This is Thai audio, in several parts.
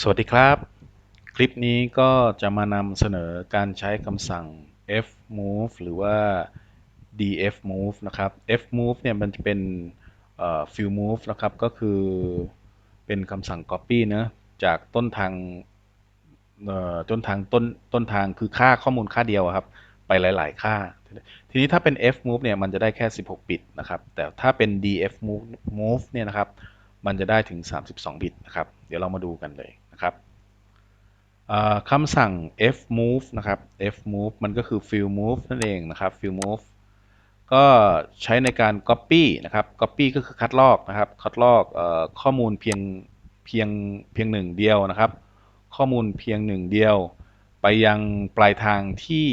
สวัสดีครับ คลิปนี้ก็จะมานำเสนอการใช้คำสั่ง fmove หรือว่า dfmove นะครับ fmove เนี่ยมันจะเป็น field move นะครับ ก็คือเป็นคำสั่ง copy นะจากต้นทางต้นทางต้นต้นทางคือค่าข้อมูลค่าเดียวครับ ไปหลาย ๆ ค่า ทีนี้ถ้าเป็น fmove เนี่ยมันจะได้แค่ 16 บิตนะครับ แต่ถ้าเป็น dfmove เนี่ยนะครับมันจะได้ถึง 32 บิตนะครับ เดี๋ยวเรามาดูกันเลย นะครับคำสั่ง fmove นะครับ fmove มันก็คือ field move นั่นเองนะครับ field move ก็ใช้ในการ copy นะครับ copy ก็คือคัดลอกนะครับ คัดลอกข้อมูลเพียงเพียงเพียงหนึ่งเดียวนะครับ ข้อมูลเพียงหนึ่งเดียว ไปยังปลายทางที่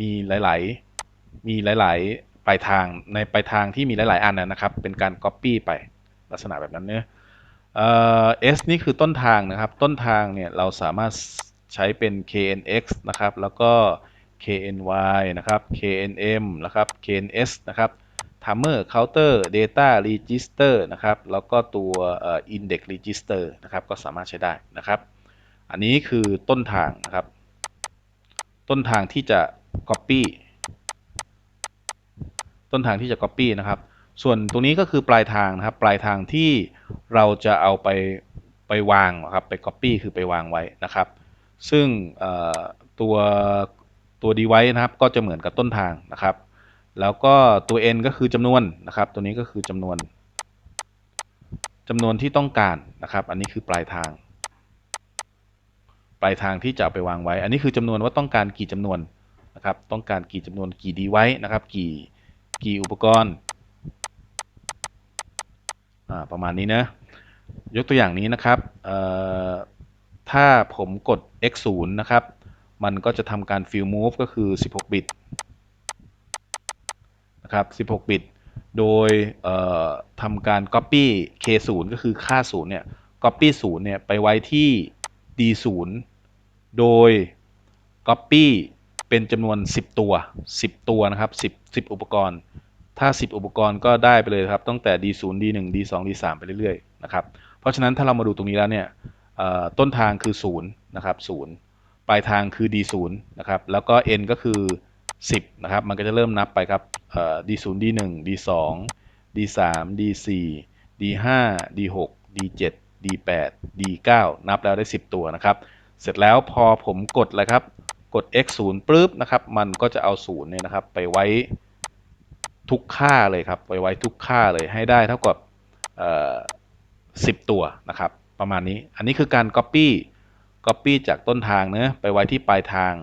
มีหลาย ๆ มีหลาย ๆ ปลายทางในปลายทางที่มีหลาย ๆ อันนะครับ เป็นการ copy ไปลักษณะแบบนั้นเนื้อ s นี่คือต้นทางนะครับ ต้นทางเนี่ยเราสามารถใช้เป็น knx นะครับ แล้วก็ kny นะครับ knm นะครับ kns นะครับ timer counter data register นะครับ แล้วก็ตัว index register นะครับ ก็สามารถใช้ได้นะครับ อันนี้คือต้นทางนะครับ ต้นทางที่จะ copy ต้นทางที่จะ copy นะครับ ส่วนตรงนี้ก็คือปลายทางนะครับ ปลายทางที่เราจะเอาไปไปวางครับไป copy คือไปวางไว้นะครับ ซึ่งตัวตัว device นะครับ ก็จะเหมือนกับต้นทางนะครับ แล้วก็ตัว n ก็คือจำนวนนะครับ ตัวนี้ก็คือจำนวนจำนวนที่ต้องการนะครับ อันนี้คือปลายทาง ปลายทางที่จะไปวางไว้ อันนี้คือจำนวนว่าต้องการกี่จำนวนนะครับ ต้องการกี่จำนวนกี่ device นะครับ กี่กี่อุปกรณ์ ประมาณนี้นะ ยกตัวอย่างนี้นะครับถ้าผมกด x 0นะครับ มันก็จะทำการ fill move ก็คือ 16 บิตนะครับ 16 บิต โดยทำการ copy k 0ก็คือค่า 0 เนี่ย copy 0 เนี่ย ไปไว้ที่ d 0โดย copy เป็นจำนวน 10 ตัว 10 ตัวนะครับ 10 10 อุปกรณ์ ถ้า 10 อุปกรณ์ก็ได้ไปเลยครับตั้งแต่ D0 D1 D2 D3 ไปเรื่อยๆนะครับเพราะฉะนั้นถ้าเรามาดูตรงนี้แล้วเนี่ยต้นทางคือ0นะครับ0ปลายทางคือ D0 นะครับแล้วก็ N ก็คือ 10นะครับมันก็จะเริ่มนับไปครับ D0 D1 D2 D3 D4 D5 D6 D7 D8 D9 นับแล้วได้ 10 ตัวนะครับ เสร็จแล้วพอผมกดเลยครับ กด x 0ปุ๊บนะครับ มันก็จะเอา0เนี่ยนะครับ ไปไว้ ทุกค่าเลยครับไว้ไว้ทุกค่าเลยให้ได้เท่ากับสิบตัวนะครับ ประมาณนี้ อันนี้คือการ Copy Copy จากต้นทางเนะไปไว้ที่ปลายทาง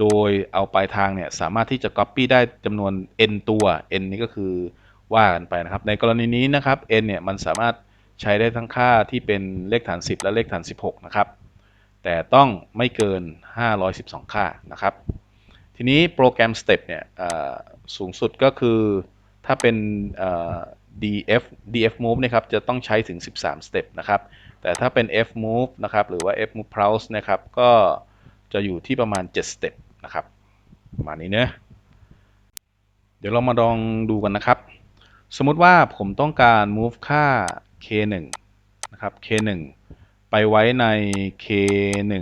โดยเอาปลายทางเนี่ยสามารถที่จะ Copy ได้จำนวน n ตัว n นี้ก็คือว่ากันไปนะครับ ในกรณีนี้นะครับ n เนี่ยมันสามารถใช้ได้ทั้งค่าที่เป็นเลขฐาน 10 และเลขฐาน 16 นะครับ แต่ต้องไม่เกิน 512 ค่านะครับ ทีนี้โปรแกรม Step เนี่ยสูงสุดก็คือถ้าเป็น df df move นะครับจะต้องใช้ถึง 13 step นะครับ แต่ถ้าเป็น f move นะครับหรือว่า f move browse นะครับก็จะอยู่ที่ประมาณ 7 step นะครับประมาณนี้เนะเดี๋ยวเรามาลองดูกันนะครับ สมมติว่าผมต้องการ move ค่า k1 นะครับ k1 ไปไว้ใน k1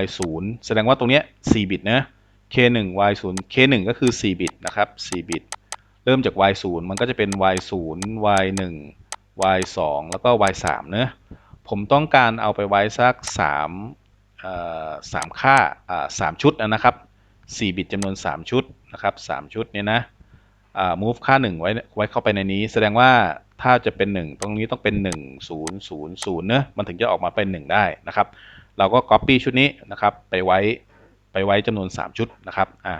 y0 แสดงว่าตรงนี้4บิตนะ k1 y0 k1 ก็คือ 4 บิตนะครับ4บิต เริ่มจาก y0 มันก็จะเป็น y0 y1 y2 แล้วก็ y3 เนะผมต้องการเอาไปไว้สัก3 3ค่าอ่า3ชุดนะครับ 4 บิตจำนวน 3 ชุดนะครับ3ชุดเนี่ยนะ move ค่า 1 ไว้ไว้เข้าไปในนี้ แสดงว่าถ้าจะเป็น 1 ตรงนี้ต้องเป็น 1 0 0 0เนะมันถึงจะออกมาเป็น 1 ได้นะครับ เราก็ copy ชุดนี้นะครับไปไว้ ไปไว้จำนวน 3 ชุดนะครับอ่า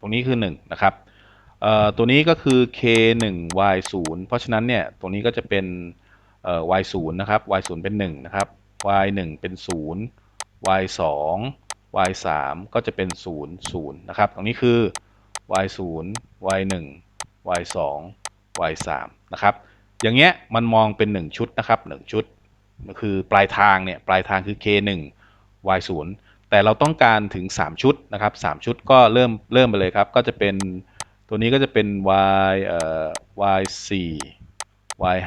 ตรงนี้คือ 1 นะครับเอ่อตัวนี้ก็คือ k 1 y 0เพราะฉะนั้นเนี่ยตรงนี้ก็จะเป็นเอ่อ y 0นะครับ y 0เป็น1นะครับ y 1เป็น 0 y 2 y 3ก็จะเป็น 0 0นะครับ ตรงนี้คือ y 0 y 1 y 2 y 3นะครับ อย่างเงี้ยมันมองเป็น 1 ชุดนะครับ 1 ชุดก็คือปลายทางเนี่ยปลายทางคือ k 1 y 0 แต่เราต้องการถึง 3 ชุดนะครับ3ชุดก็เริ่มเริ่มไปเลยครับ ก็จะเป็นตัวนี้ก็จะเป็น y เอ่อ y 4 y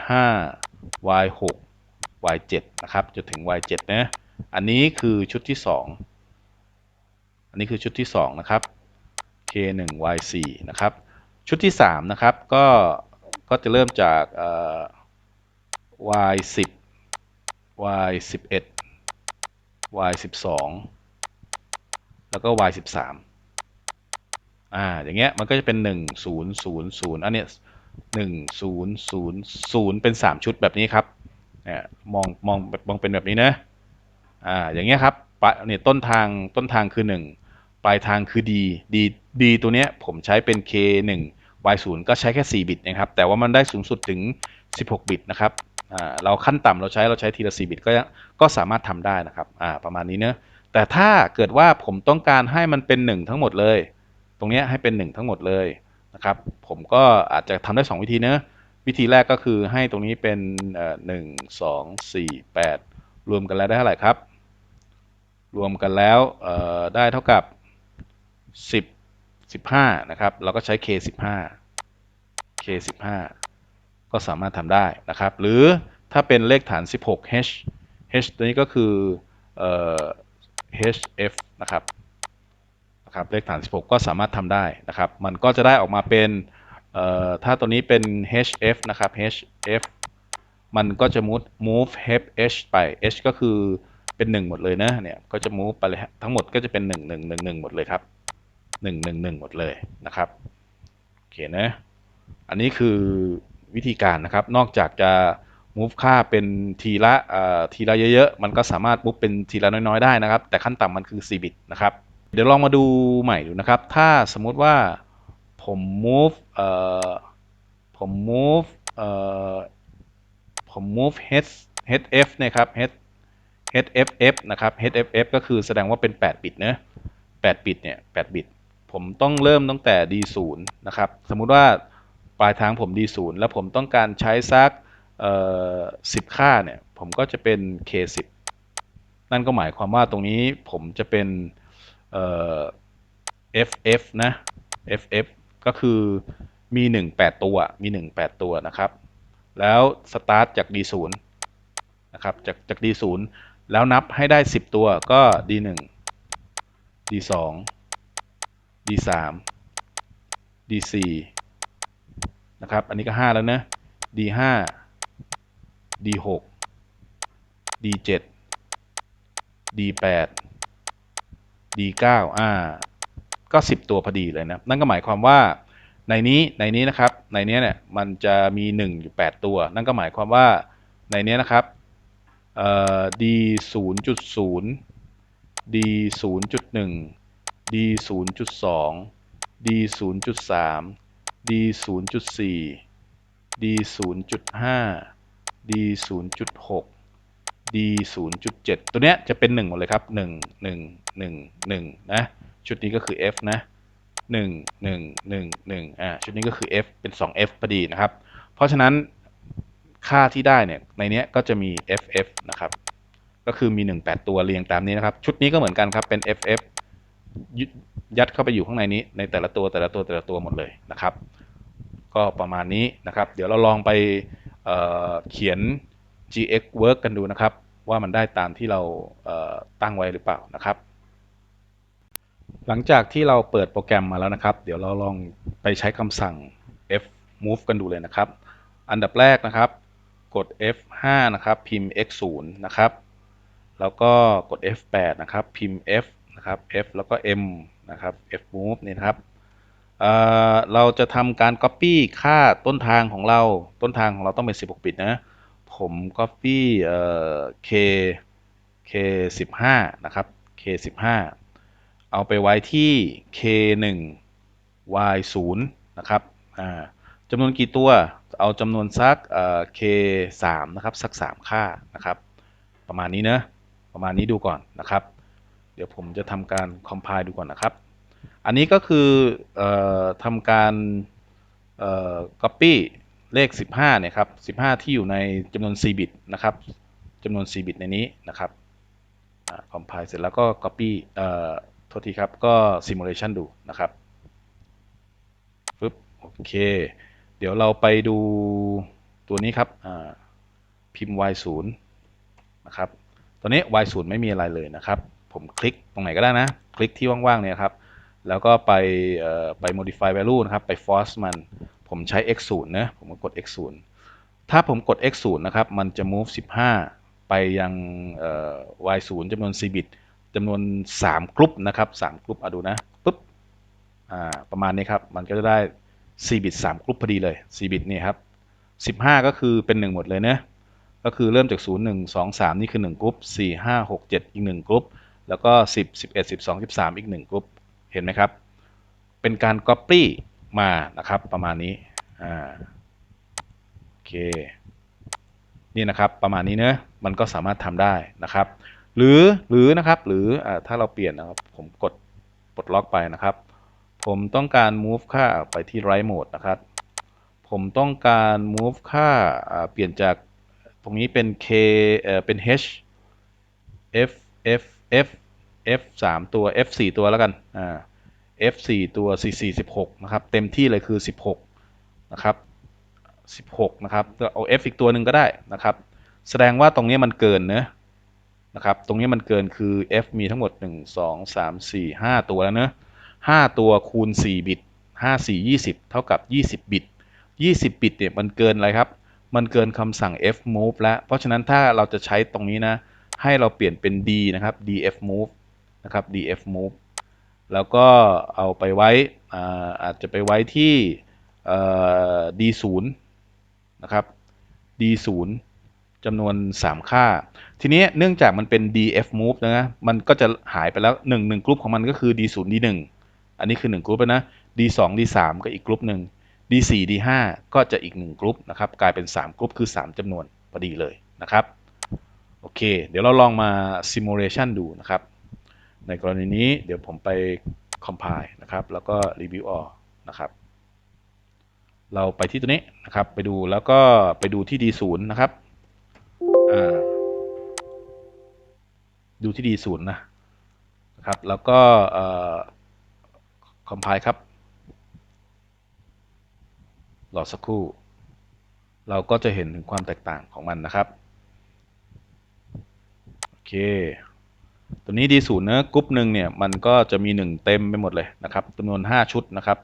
5 y 6 y 7นะครับจนถึง y 7นะอันนี้คือชุดที่ 2 อันนี้คือชุดที่ 2 นะครับ k 1 y 4นะครับ ชุดที่ 3 นะครับ ก็ก็จะเริ่มจากเอ่อ y 10 y 11 y 12 แล้วก็ y 13อ่า อย่างเงี้ย มันก็จะเป็น 1 0 0 0 อันเนี้ย1 0 0 0 เป็น 3 ชุดแบบนี้ครับเนี่ยมองมองมองเป็นแบบนี้นะ อ่า อย่างเงี้ยครับปะเนี่ยต้นทางต้นทางคือ 1 ปลายทางคือ d d d ตัวเนี้ยผมใช้เป็น k 1 y 0ก็ใช้แค่ 4 บิตนะครับ แต่ว่ามันได้สูงสุดถึง 16 บิตนะครับ อ่า เราขั้นต่ำเราใช้เราใช้ทีละ 4 บิตก็ก็สามารถทำได้นะครับ อ่า ประมาณนี้เนอะ แต่ถ้าเกิดว่าผมต้องการให้มันเป็น 1 ทั้งหมดเลย ตรงนี้ให้เป็น 1 ทั้งหมดเลยนะครับ ผมก็อาจจะทำได้ 2 วิธีเนะวิธีแรกก็คือให้ตรงนี้เป็นหนึ่งสองสี่แปดรวมกันแล้วได้เท่าไหร่ครับ รวมกันแล้วได้เท่ากับ 10 15 นะครับ เราก็ใช้ k 15 k 15ก็สามารถทำได้นะครับ หรือถ้าเป็นเลขฐาน 16 h h ตัวนี้ก็คือ hf นะครับนะครับเลขฐาน 16 ก็สามารถทำได้นะครับ มันก็จะได้ออกมาเป็นถ้าตัวนี้เป็น hf นะครับ hf มันก็จะ move move h ไป h ก็คือเป็น 1 หมดเลยนะเนี่ยก็จะ move ไปเลยทั้งหมดก็จะเป็น 1 1 1 1 หมดเลยครับ 1 1 1 หมดเลยนะครับโอเคนะอันนี้คือวิธีการนะครับนอกจากจะ move ค่าเป็นทีละทีละเยอะๆ มันก็สามารถ move เป็นทีละน้อยๆ ได้นะครับ แต่ขั้นต่ำมันคือ 4 บิตนะครับ เดี๋ยวลองมาดูใหม่ดูนะครับ ถ้าสมมุติว่าผม move เอ่อผม move เอ่อผม move h hf นะครับ h hff นะครับ hff ก็คือแสดงว่าเป็น 8 บิตนะ8บิตเนี่ย8บิต ผมต้องเริ่มตั้งแต่ d0 นะครับ สมมุติว่าปลายทางผม d0 แล้วผมต้องการใช้ซัก เอ่อ10ค่าเนี่ยผมก็จะเป็น k10 นั่นก็หมายความว่าตรงนี้ผมจะเป็นเอ่อ ff นะ ff ก็คือมี 1 8 ตัว มี 1 8 ตัวนะครับ แล้วสตาร์ทจาก d0 นะครับ จากจาก d0 แล้วนับให้ได้ 10 ตัวก็ d1 d2 d3 d4 นะครับ อันนี้ก็ 5 แล้วนะ d5 d6 d7 d8 d9 อ่า ก็ 10 ตัวพอดีเลยนะ นั่นก็หมายความว่าในนี้ในนี้นะครับ ในนี้เนี่ยมันจะมี 1 อยู่ 8 ตัว นั่นก็หมายความว่าในนี้นะครับเอ่อ d 0.0 d 0.1 d 0.2 d 0.3 d 0.4 d 0.5 d 0.6 d 0.7 ตัวเนี้ยจะเป็น 1 หมดเลยครับ 1 1 1 1 นะ ชุดนี้ก็คือ f นะ 1 1 1 1 อ่า ชุดนี้ก็คือ f เป็น 2f พอดีนะครับ เพราะฉะนั้นค่าที่ได้เนี่ย ในเนี้ยก็จะมี ff นะครับ ก็คือมี 1 8 ตัวเรียงตามนี้นะครับ ชุดนี้ก็เหมือนกันครับ เป็น ff ยัดเข้าไปอยู่ข้างในนี้ ในแต่ละตัวแต่ละตัวแต่ละตัวหมดเลยนะครับ ก็ประมาณนี้นะครับ เดี๋ยวเราลองไป เเขียน gx work กันดูนะครับ ว่ามันได้ตามที่เราตั้งไว้หรือเปล่านะครับ หลังจากที่เราเปิดโปรแกรมมาแล้วนะครับ เดี๋ยวเราลองไปใช้คำสั่ง f move กันดูเลยนะครับ อันดับแรกนะครับ กด f5 นะครับ พิมพ์ x 0นะครับ แล้วก็กด f8 นะครับ พิมพ์ f นะครับ f แล้วก็ m นะครับ f move นี่นะครับ เราจะทำการ copy ค่าต้นทางของเรา ต้นทางของเราต้องเป็น 16 บิตนะ ผม copy เอ่อ k k 15นะครับ k 15เอาไปไว้ที่ k 1 y 0นะครับจำนวนกี่ตัว เอาจำนวนสัก k 3นะครับ สัก 3 ค่านะครับ ประมาณนี้เนะ ประมาณนี้ดูก่อนนะครับ เดี๋ยวผมจะทำการ compile ดูก่อนนะครับ อันนี้ก็คืออทำการ copy เลข 15เนี่ยครับ15 ที่อยู่ในจำนวน 4 บิตนะครับจำนวน 4 บิตในนี้นะครับ compile เสร็จแล้วก็ copy เอ่อโทษทีครับ ก็ simulation ดูนะครับปึ๊บโอเค เดี๋ยวเราไปดูตัวนี้ครับพิมพ์ y 0นะครับตัวนี้ y 0ไม่มีอะไรเลยนะครับ ผมคลิกตรงไหนก็ได้นะ คลิกที่ว่างๆเนี่ยครับ แล้วก็ไปไป modify value นะครับ ไป force มัน ผมใช้ x 0นะ ผมก็กด x 0ถ้าผมกด x 0นะครับ มันจะ move 15 ไปยัง y 0จำนวน 4 บิตจำนวน 3กรุ๊ปนะครับ 3กรุ๊ปอะดูนะปุ๊บ อ่า ประมาณนี้ครับ มันก็จะได้ 4 บิต 3กรุ๊ปพอดีเลย 4 บิตนี่ครับ 15 ก็คือเป็น 1 หมดเลยนะ ก็คือเริ่มจาก 0 1 2 3 นี่คือ 1กรุ๊ป4 5 6 7 อีก 1กรุ๊ปแล้วก็ 10 11 12 13 อีก 1กรุ๊ป เห็นไหมครับ เป็นการ Copy มานะครับประมาณนี้อ่าโอเคนี่นะครับประมาณนี้เนอะมันก็สามารถทำได้นะครับ หรือหรือนะครับหรืออถ้าเราเปลี่ยนนะครับผมกดปลดล็อกไปนะครับ ผมต้องการ move ค่าไปที่ right mode นะครับ ผมต้องการ move ค่าเปลี่ยนจากตรงนี้เป็น k เอ่อเป็น h f f f f 3ตัว f 4ตัวแล้วกันอ่า f 4ตัว c 4 16นะครับเต็มที่เลยคือ 16นะครับ16นะครับเอา f อีกตัวหนึ่งก็ได้นะครับ แสดงว่าตรงนี้มันเกินเนะนะครับตรงนี้มันเกินคือ f มีทั้งหมด 1 2 3 4 5 ตัวแล้วเนะ5ตัวคูณ 4 บิต 5 4 20 เท่ากับ 20 บิต 20 บิตเนี่ยมันเกินอะไรครับ มันเกินคำสั่ง f move แล้ว เพราะฉะนั้นถ้าเราจะใช้ตรงนี้นะ ให้เราเปลี่ยนเป็น d นะครับ df move นะครับ df move แล้วก็เอาไปไว้อาอาจจะไปไว้ที่ d0 นะครับ d0 จำนวน 3 ค่า ทีนี้เนื่องจากมันเป็น df move นะมันก็จะหายไปแล้ว 1 1กลุ่มของมันก็คือ d0 d1 อันนี้คือ 1 กลุ่มนะ d2 d3 ก็อีกกลุ่มหนึ่ง d4 d5 ก็จะอีก 1 กลุ่มนะครับ กลายเป็น 3 กลุ่มคือ 3จำนวนพอดีเลยนะครับ โอเค เดี๋ยวเราลองมา simulation ดูนะครับ ในกรณีนี้เดี๋ยวผมไป compile นะครับ แล้วก็ review all นะครับ เราไปที่ตัวนี้นะครับ ไปดูแล้วก็ไปดูที่ D0 นะครับดูที่ D0 นะนะครับ แล้วก็ compile ครับรอสักครู่ เราก็จะเห็นถึงความแตกต่างของมันนะครับ โอเค ตัวนี้ D0 เนะกรุ๊ปหนึ่งเนี่ยมันก็จะมี 1 เต็มไปหมดเลยนะครับจำนวน 5 ชุดนะครับ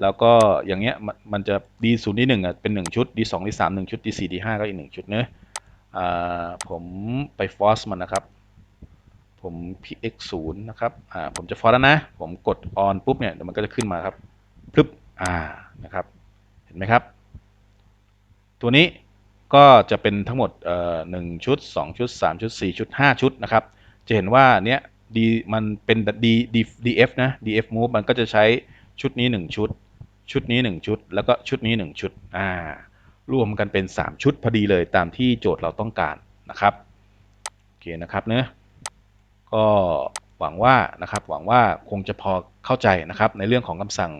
แล้วก็อย่างเงี้ยมันจะ D0 ที่1อะเป็น 1 ชุด D2 D3 1 ชุด D4 D5 ก็อีก 1 ชุดเนอะผมไป force มันนะครับผม px 0 นะครับ อ่า ผมจะ force แล้วนะ ผมกด on ปุ๊บเนี่ยเดี๋ยวมันก็จะขึ้นมาครับปึ๊บ อ่า นะครับ เห็นไหมครับ ตัวนี้ก็จะเป็นทั้งหมดหนึ่งชุด 2 ชุด 3 ชุด 4 ชุด 5 ชุดนะครับ จะเห็นว่าเนี้ย D มันเป็น D D DF นะ DF move มันก็จะใช้ชุดนี้ 1 ชุด ชุดนี้ 1 ชุด แล้วก็ชุดนี้ 1 ชุดอ่ารวมกันเป็น 3 ชุดพอดีเลยตามที่โจทย์เราต้องการนะครับโอเคนะครับเนะก็หวังว่านะครับหวังว่าคงจะพอเข้าใจนะครับในเรื่องของคำสั่ง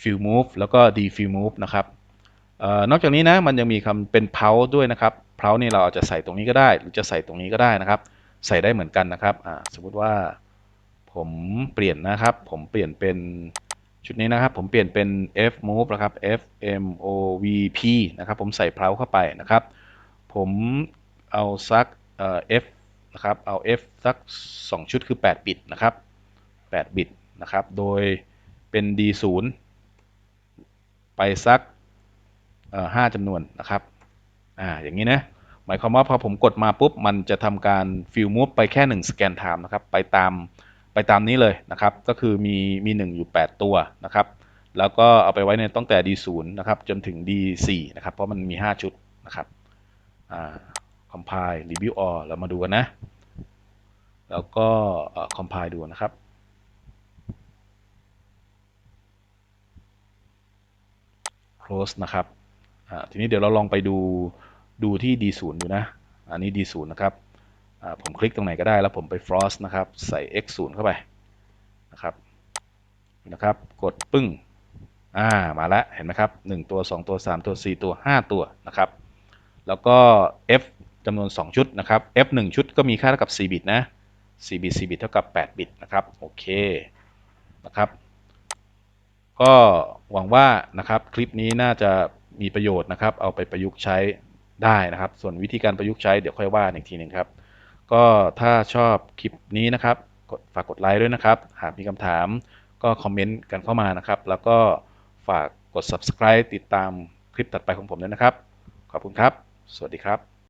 fill move แล้วก็ d fill move นะครับออนอกจากนี้นะมันยังมีคำเป็น pause ด้วยนะครับ pause นี่เราอาจจะใส่ตรงนี้ก็ได้ หรือจะใส่ตรงนี้ก็ได้นะครับ ใส่ได้เหมือนกันนะครับสมมติว่าผมเปลี่ยนนะครับ ผมเปลี่ยนเป็นชุดนี้นะครับ ผมเปลี่ยนเป็น f move นะครับ f m o v p นะครับ ผมใส่เพลาเข้าไปนะครับ ผมเอาซัก f นะครับ เอา f สัก 2 ชุดคือ 8 บิตนะครับ 8 บิตนะครับ โดยเป็น d 0ไปสักห้าจำนวนนะครับ อ่า อย่างนี้นะ หมายความว่าพอผมกดมาปุ๊บ มันจะทำการ fill move ไปแค่1 scan time นะครับ ไปตามไปตามนี้เลยนะครับ ก็คือมีมี 1 อยู่ 8 ตัวนะครับ แล้วก็เอาไปไว้ในตั้งแต่ D0 นะครับ จนถึง D4 นะครับ เพราะมันมี 5 ชุดนะครับอ่า compile review all เรามาดูกันนะ แล้วก็ compile ดูนะครับ close นะครับทีนี้เดี๋ยวเราลองไปดู ดูที่ D0 ดูนะ อันนี้ D0 นะครับผมคลิกตรงไหนก็ได้แล้วผมไป frost นะครับ ใส่ x0 เข้าไปนะครับนะครับ กดปึ้งอ่ามาแล้วเห็นไหมครับ 1 ตัว 2 ตัว 3 ตัว 4 ตัว 5 ตัวนะครับ แล้วก็ f จำนวน 2 ชุดนะครับ f 1 ชุดก็มีค่าเท่ากับ 4 บิตนะ 4 บิต 4 บิตเท่ากับ 8 บิตนะครับโอเคนะครับ ก็หวังว่านะครับคลิปนี้น่าจะมีประโยชน์นะครับ เอาไปประยุกต์ใช้ ได้นะครับ ส่วนวิธีการประยุกต์ใช้เดี๋ยวค่อยว่าอีกทีหนึ่งครับ ก็ถ้าชอบคลิปนี้นะครับกดฝากกดไลค์ด้วยนะครับ หากมีคำถามก็คอมเมนต์กันเข้ามานะครับ แล้วก็ฝากกด subscribe ติดตามคลิปถัดไปของผมด้วยนะครับ ขอบคุณครับ สวัสดีครับ